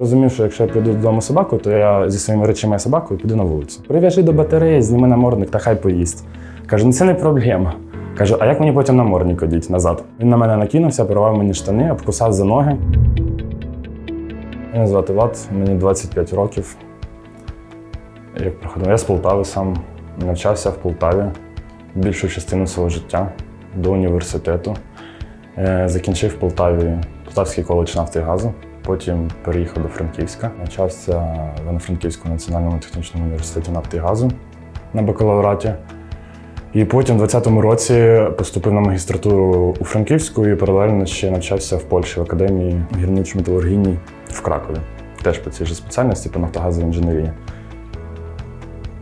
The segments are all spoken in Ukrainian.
Розумів, що якщо я прийду додому з собакою, то я зі своїми речами і собакою піду на вулицю. Прив'яжи до батареї, зніми намордник та хай поїсть. Кажу, ну це не проблема. Кажу, а як мені потім намордник одіть назад? Він на мене накинувся, порвав мені штани, обкусав за ноги. Мене звати Влад, мені 25 років. Як проходив? Я з Полтави сам навчався в Полтаві більшу частину свого життя до університету. Е, Закінчив в Полтаві Полтавський коледж нафти і газу. Потім переїхав до Франківська. Навчався в Івано-Франківському національному технічному університеті нафти і газу на бакалавраті. І потім, у 2020 році, поступив на магістратуру у Франківську і паралельно ще навчався в Польщі в академії гірничо-металургійній в Кракові. Теж по цій же спеціальності по нафтогазовій інженерії.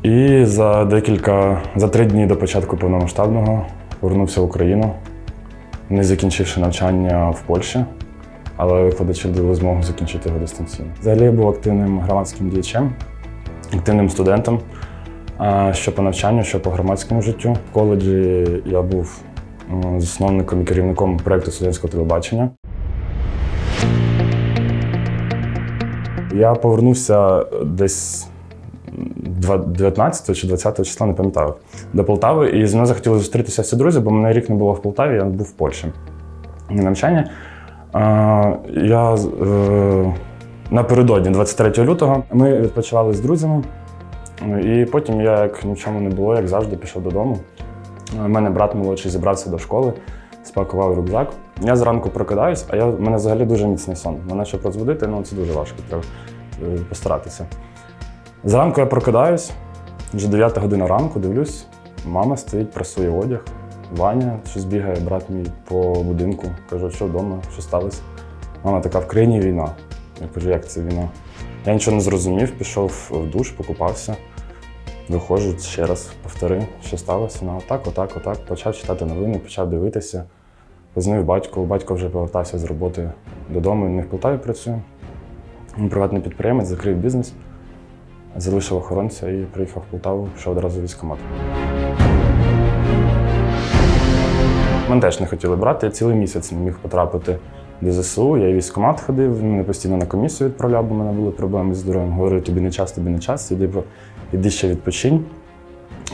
І за декілька, за три дні до початку повномасштабного повернувся в Україну, не закінчивши навчання в Польщі, але викладачі дали змогу закінчити його дистанційно. Взагалі я був активним громадським діячем, активним студентом, що по навчанню, що по громадському життю. В коледжі я був засновником і керівником проєкту студентського телебачення. Я повернувся десь 19 чи 20 числа, не пам'ятаю, до Полтави. І з мною захотіли зустрітися всі друзі, бо мене рік не було в Полтаві, я був в Польщі на навчання. Я е, напередодні, 23 лютого, ми відпочивали з друзями. І потім я, як ні в чому не було, як завжди, пішов додому. У мене брат молодший зібрався до школи, спакував рюкзак. Я зранку прокидаюсь, а я, в мене взагалі дуже міцний сон. Мене щоб розбудити, ну це дуже важко, треба е, постаратися. Зранку я прокидаюсь, вже 9 година ранку, дивлюсь, мама стоїть, прасує одяг. Ваня щось бігає, брат мій по будинку. Кажу, що вдома, що сталося? Мама така в країні війна. Я кажу, як це війна? Я нічого не зрозумів, пішов в душ, покупався. Виходжу ще раз, повтори, що сталося. Ну, отак, отак, отак. Почав читати новини, почав дивитися. Познав батько. Батько вже повертався з роботи додому. Не в Полтаві працює. Він приватний підприємець, закрив бізнес, залишив охоронця і приїхав в Полтаву, пішов одразу в військкомат. Мене теж не хотіли брати. Я цілий місяць не міг потрапити до ЗСУ. Я і військкомат ходив, мене постійно на комісію відправляв, бо в мене були проблеми з здоров'ям. Говорив, тобі не час, тобі не час, іди, іди ще відпочинь.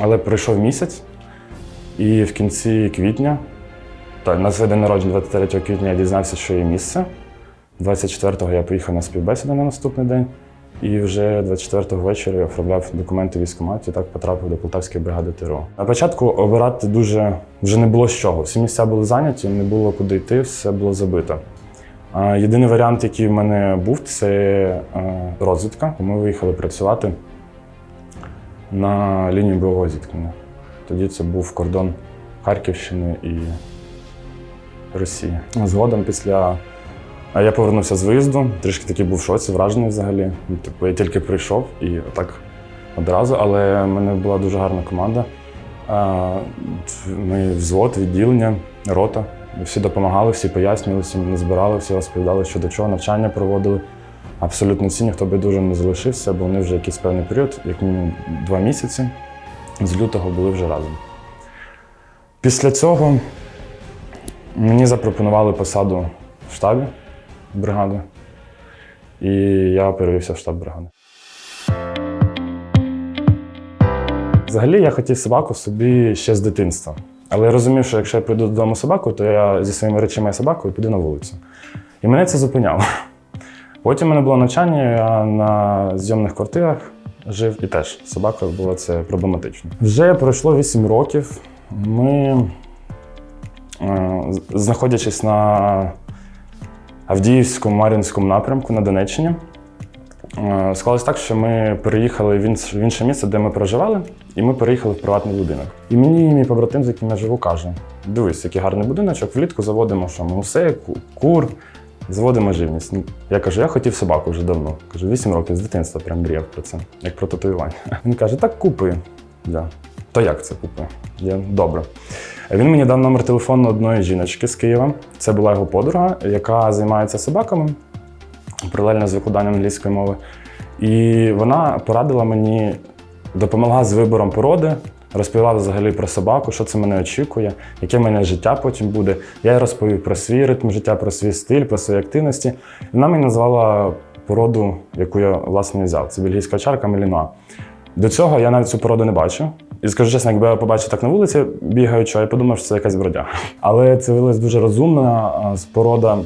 Але пройшов місяць, і в кінці квітня, так, на своє день народження, 23 квітня, я дізнався, що є місце. 24-го я поїхав на співбесіду на наступний день. І вже 24-го ввечері я оформляв документи військкоматі так потрапив до Полтавської бригади ТРО. На початку обирати дуже вже не було з чого. Всі місця були зайняті, не було куди йти, все було забито. Єдиний варіант, який в мене був, це е, розвідка. Ми виїхали працювати на лінію бойового зіткнення. Тоді це був кордон Харківщини і Росії. Згодом після а я повернувся з виїзду, трішки таки був в шоці, вражений взагалі. Ну, Типу, я тільки прийшов і отак одразу, але в мене була дуже гарна команда. Ми взвод, відділення, рота. Всі допомагали, всі пояснювали, всі мене збирали, всі розповідали, що до чого навчання проводили. Абсолютно всі, ніхто би дуже не залишився, бо вони вже якийсь певний період, як мінімум два місяці, з лютого були вже разом. Після цього мені запропонували посаду в штабі бригади, і я перевівся в штаб бригади. Взагалі я хотів собаку собі ще з дитинства. Але я розумів, що якщо я прийду додому з собакою, то я зі своїми речами і собакою піду на вулицю. І мене це зупиняло. Потім в мене було навчання, я на зйомних квартирах жив і теж з собакою було це проблематично. Вже пройшло 8 років. Ми, е, знаходячись на Авдіївському Мар'їнському напрямку на Донеччині. Е, Склалось так, що ми переїхали в інше місце, де ми проживали, і ми переїхали в приватний будинок. І мені мій побратим, з яким я живу, каже: дивись, який гарний будиночок, влітку заводимо що ку- кур, заводимо живність. Ну, Я кажу, я хотів собаку вже давно. Кажу, 8 років з дитинства прям мріяв про це, як про татуювання. Він каже, так купи. Я, То як це купи? Я добре. Він мені дав номер телефону одної жіночки з Києва. Це була його подруга, яка займається собаками паралельно з викладанням англійської мови. І вона порадила мені, допомогла з вибором породи, розповіла взагалі про собаку, що це мене очікує, яке мене життя потім буде. Я їй розповів про свій ритм життя, про свій стиль, про свої активності. Вона мені назвала породу, яку я власне взяв. Це бельгійська овчарка Мелінуа. До цього я навіть цю породу не бачив. І скажу чесно, якби я побачив так на вулиці бігаючи, я подумав, що це якась бродяга. Але це дуже розумна а, з порода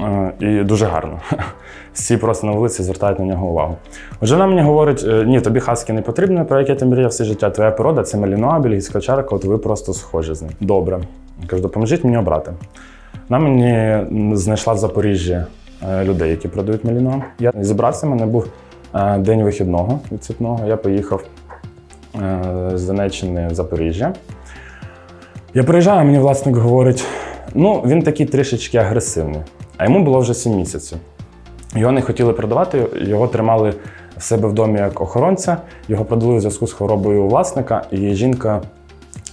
е, і дуже гарна. Всі просто на вулиці звертають на нього увагу. Отже, вона мені говорить: е, ні, тобі хаски не потрібно, про яке ти мріяв все життя. Твоя порода це Мелінуа, бельгійська чарка, от ви просто схожі з ним. Добре. Я Кажу, допоможіть мені обрати. Вона мені знайшла в Запоріжжі е, людей, які продають Мелінуа. Я зібрався, в мене був день вихідного відцвітного. Я поїхав з Донеччини в Запоріжжя. Я приїжджаю, мені власник говорить: ну, він такий трішечки агресивний, а йому було вже 7 місяців. Його не хотіли продавати, його тримали в себе в домі як охоронця, його продали у зв'язку з хворобою власника, і жінка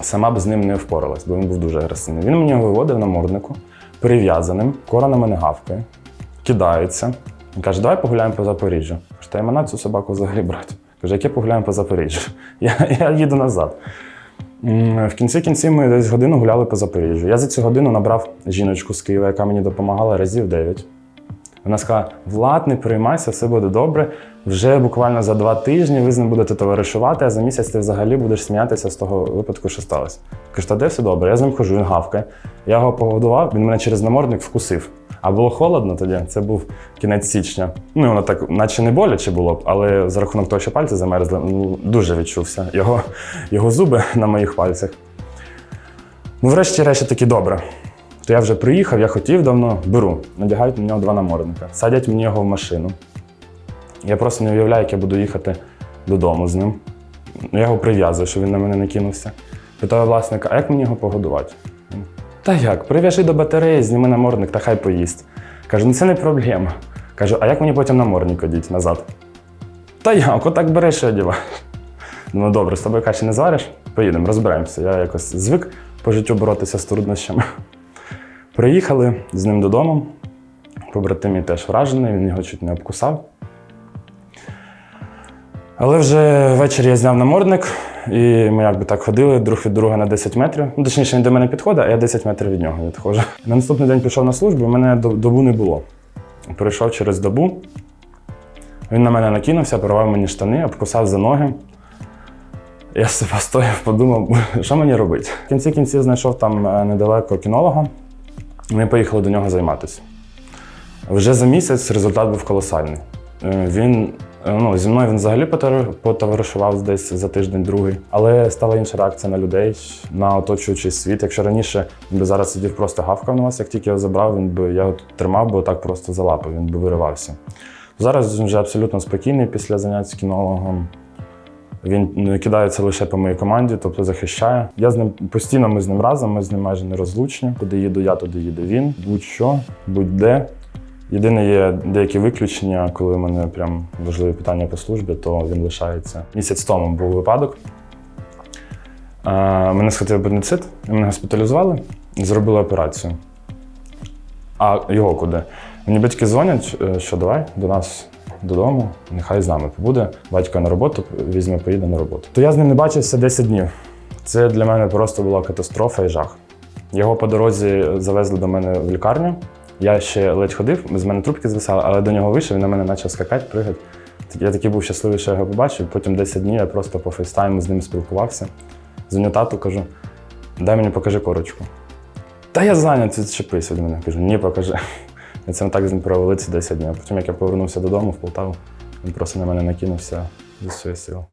сама б з ним не впоралась, бо він був дуже агресивний. Він мені виводив на морднику, перев'язаним, кора на мене гавкає, кидається. Він каже, давай погуляємо по Запоріжжю. Та й мене цю собаку взагалі брати. Каже, яке погуляємо по Запоріжжю? Я, я їду назад. В кінці кінців ми десь годину гуляли по Запоріжжю. Я за цю годину набрав жіночку з Києва, яка мені допомагала разів 9. Вона сказала: Влад, не переймайся, все буде добре. Вже буквально за два тижні ви з ним будете товаришувати, а за місяць ти взагалі будеш сміятися з того випадку, що сталося. Кажу, та де все добре? Я з ним хожу, він гавкає. Я його погодував, він мене через намордник вкусив. А було холодно тоді, це був кінець січня. Ну, воно так, наче не боляче було але за рахунок того, що пальці замерзли, ну, дуже відчувся його, його зуби на моїх пальцях. Ну, врешті-решт таки добре. То я вже приїхав, я хотів давно, беру. Надягають на нього два намордника, садять мені його в машину. Я просто не уявляю, як я буду їхати додому з ним. Ну, Я його прив'язую, щоб він на мене не кинувся. Питаю власника, а як мені його погодувати? Та як, прив'яжи до батареї, зніми намордник та хай поїсть. Кажу, ну це не проблема. Кажу, а як мені потім намордник одіть назад? Та як, отак береш і одіваєш. Ну добре, з тобою каші не звариш? Поїдемо, розберемося. Я якось звик по життю боротися з труднощами. Приїхали з ним додому. Побратим теж вражений, він його чуть не обкусав. Але вже ввечері я зняв намордник, і ми якби так ходили друг від друга на 10 метрів. Ну, точніше, він до мене підходить, а я 10 метрів від нього відходжу. На наступний день пішов на службу, і мене добу не було. Прийшов через добу. Він на мене накинувся, порвав мені штани, обкусав за ноги. Я себе стояв, подумав, що мені робити. В кінці кінців знайшов там е, недалеко кінолога. Ми поїхали до нього займатися. Вже за місяць результат був колосальний. Е, Він ну, зі мною він взагалі потовар- потоваришував десь за тиждень-другий, але стала інша реакція на людей, на оточуючий світ. Якщо раніше він би зараз сидів просто гавкав на вас, як тільки я забрав, він би я його тримав би так просто за лапи, він би виривався. Зараз він вже абсолютно спокійний після занять з кінологом. Він не кидається лише по моїй команді, тобто захищає. Я з ним постійно ми з ним разом, ми з ним майже нерозлучні. Куди їду я, туди їде він. Будь-що, будь-де. Єдине є деякі виключення, коли в мене прям важливі питання по службі, то він лишається. Місяць тому був випадок. Мене схватив апендицит, мене госпіталізували, зробили операцію. А його куди? Мені батьки дзвонять, е, що давай до нас додому, нехай з нами побуде. Батько на роботу візьме, поїде на роботу. То я з ним не бачився 10 днів. Це для мене просто була катастрофа і жах. Його по дорозі завезли до мене в лікарню. Я ще ледь ходив, з мене трубки звисали, але до нього вийшов, він на мене почав скакати, пригати. Я такий був щасливий, що я його побачив. Потім 10 днів я просто по фейстайму з ним спілкувався. Дзвоню тату, кажу: дай мені покажи корочку. Та я зайнятий, відчепись від мене. Кажу, ні, покажи. І це так з ним провели ці 10 днів. Потім, як я повернувся додому в Полтаву, він просто на мене накинувся зі своєї сили.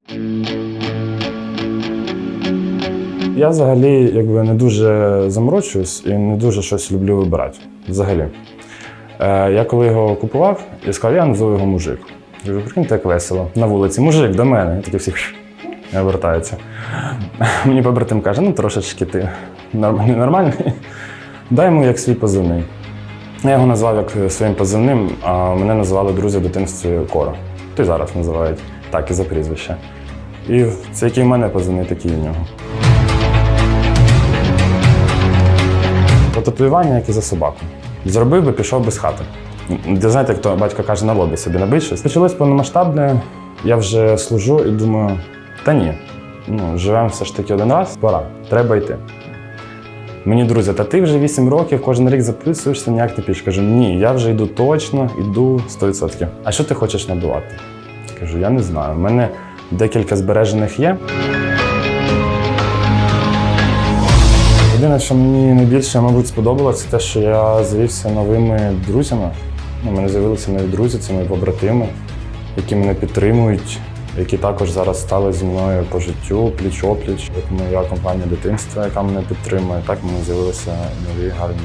Я взагалі якби не дуже заморочуюсь і не дуже щось люблю вибирати. Взагалі. Е, я коли його купував, я сказав, я назву його мужик. Я кажу, прикиньте, як весело. На вулиці, мужик до мене. І такі всі вертаються. Мені побратим каже, ну трошечки ти норм- нормальний. Дай йому як свій позивний. Я його назвав як своїм позивним, а мене називали друзі в дитинстві Кора. Ти зараз називають так і за прізвище. І це який в мене позивний, такий в нього. По татуювання, як і за собаку. Зробив би, пішов би з хати. Знаєте, як то батько каже, на лобі собі набить щось. Почалось повномасштабне, я вже служу і думаю, та ні, ну, живемо все ж таки один раз, пора, треба йти. Мені друзі, та ти вже 8 років, кожен рік записуєшся, ніяк не піш. Кажу, ні, я вже йду точно, йду 100%. А що ти хочеш набивати? Кажу, я не знаю. У мене декілька збережених є. Єдине, що мені найбільше, мабуть, сподобалося, це те, що я завівся новими друзями. У мене з'явилися нові друзі, це мої побратими, які мене підтримують, які також зараз стали зі мною по життю, пліч-опліч. Як моя компанія дитинства, яка мене підтримує, так в мене з'явилися нові гарні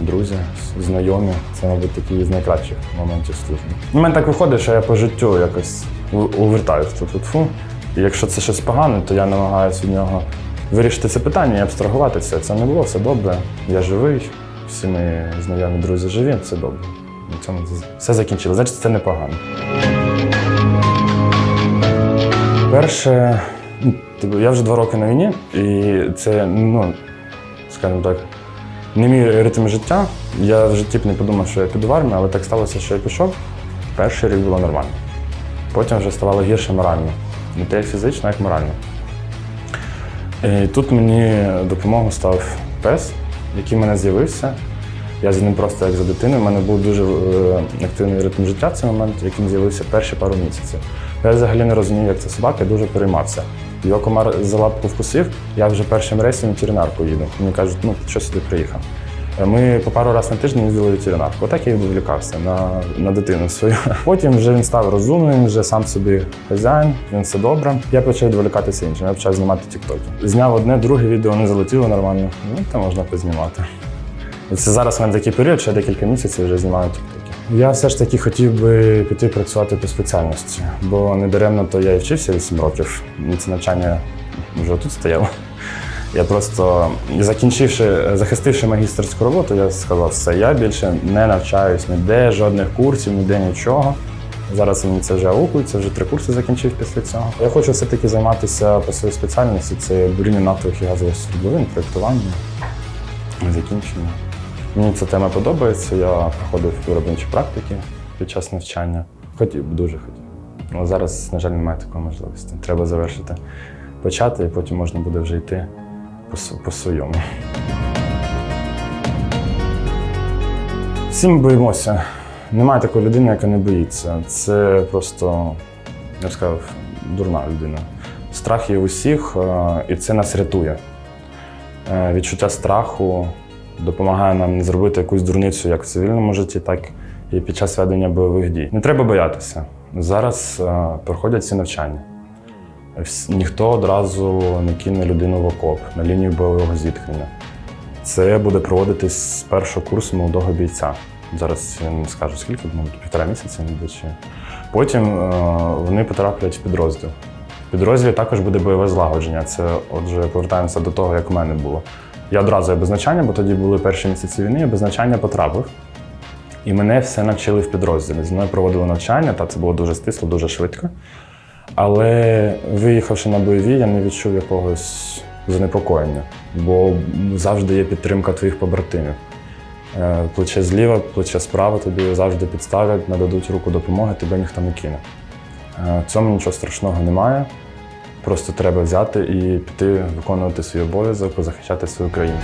друзі, знайомі. Це, мабуть, такі з найкращих моментів служби. У мене так виходить, що я по життю якось у- увертаюсь тут фу. І якщо це щось погане, то я намагаюся від нього вирішити це питання і абстрагуватися. Це не було все добре. Я живий, всі мої знайомі друзі живі, це добре. На цьому все закінчилося. Значить, це непогано. Перше, ну, типу, я вже два роки на війні, і це, ну, скажімо так, не мій ритм життя. Я в житті б не подумав, що я піду в армію, але так сталося, що я пішов. Перший рік було нормально. Потім вже ставало гірше морально. Не те фізично, як морально. І тут мені допомогу став пес, який в мене з'явився. Я з ним просто як за дитиною. У мене був дуже е, активний ритм життя цей момент, яким з'явився перші пару місяців. Я взагалі не розумів, як це собака, я дуже переймався. Його комар за лапку вкусив, я вже першим рейсом ветеринарку їду. Мені кажуть, ну що сюди приїхав. Ми по пару разів на тиждень їздили ветеринарку. Отак я і відволікався на, на дитину свою. Потім вже він став розумним, вже сам собі хазяїн, він все добре. Я почав відволікатися іншим, я почав знімати тіктоки. Зняв одне, друге відео не залетіло нормально. Ну, то можна познімати. І Це зараз в мене такий період, я декілька місяців вже знімаю тіктоки. Я все ж таки хотів би піти працювати по спеціальності, бо не даремно то я і вчився 8 років. Це навчання вже тут стояло. Я просто закінчивши, захистивши магістерську роботу, я сказав, все, я більше не навчаюсь ніде, жодних курсів, ніде нічого. Зараз мені це вже аукується, вже три курси закінчив після цього. Я хочу все-таки займатися по своїй спеціальності. Це буріння нафтових і газових свердловин, проєктування, закінчення. Мені ця тема подобається. Я проходив виробничі практики під час навчання. Хотів дуже хотів. Але зараз, на жаль, немає такої можливості. Треба завершити, почати, і потім можна буде вже йти по, с- по своєму. Всі ми боїмося. Немає такої людини, яка не боїться. Це просто, я б сказав, дурна людина. Страх є у всіх, е, і це нас рятує. Е, Відчуття страху допомагає нам не зробити якусь дурницю як в цивільному житті, так і під час ведення бойових дій. Не треба боятися. Зараз е, проходять ці навчання. Ніхто одразу не кине людину в окоп на лінію бойового зіткнення. Це буде проводитись з першого курсу молодого бійця. Зараз я не скажу скільки, мабуть, півтора мабуть. чи- Потім е, вони потраплять в підрозділ. В підрозділі також буде бойове злагодження. Це отже, повертаємося до того, як у мене було. Я одразу я бо тоді були перші місяці війни, я без потрапив. І мене все навчили в підрозділі. Зі мною проводили навчання, та це було дуже стисло, дуже швидко. Але виїхавши на бойові, я не відчув якогось занепокоєння, бо завжди є підтримка твоїх побратимів. Е, Плече зліва, плече справа тобі завжди підставлять, нададуть руку допомоги, тебе ніхто не кине. Е, В цьому нічого страшного немає. Просто треба взяти і піти виконувати свій обов'язок, захищати свою країну.